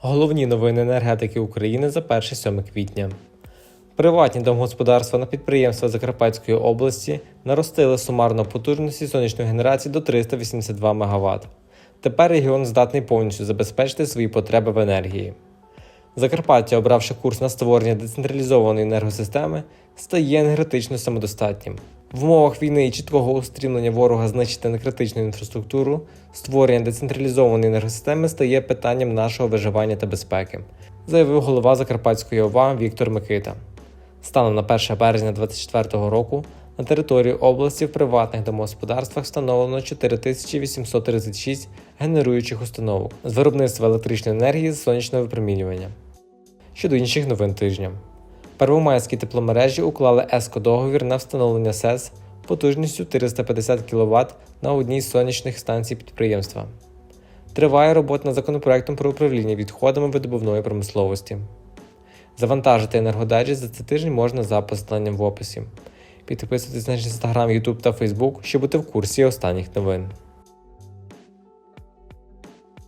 Головні новини енергетики України за 1-7 квітня. Приватні домогосподарства на підприємства Закарпатської області наростили сумарно потужності сонячної генерації до 382 МВт. Тепер регіон здатний повністю забезпечити свої потреби в енергії. Закарпаття, обравши курс на створення децентралізованої енергосистеми, стає енергетично самодостатнім. В умовах війни і чіткого устрімлення ворога знищити некритичну інфраструктуру, створення децентралізованої енергосистеми стає питанням нашого виживання та безпеки, заявив голова Закарпатської ОВА Віктор Микита. Станом на 1 березня 2024 року на території області в приватних домогосподарствах встановлено 4836 генеруючих установок з виробництва електричної енергії з сонячного випромінювання. Щодо інших новин тижня. Первомайські тепломережі уклали ЕСКО-договір на встановлення СЕС потужністю 450 кВт на одній з сонячних станцій підприємства. Триває робота над законопроектом про управління відходами видобувної промисловості. Завантажити енергодаджі за цей тиждень можна за посиланням в описі. Підписуйтесь на наш інстаграм, Ютуб та Фейсбук, щоб бути в курсі останніх новин.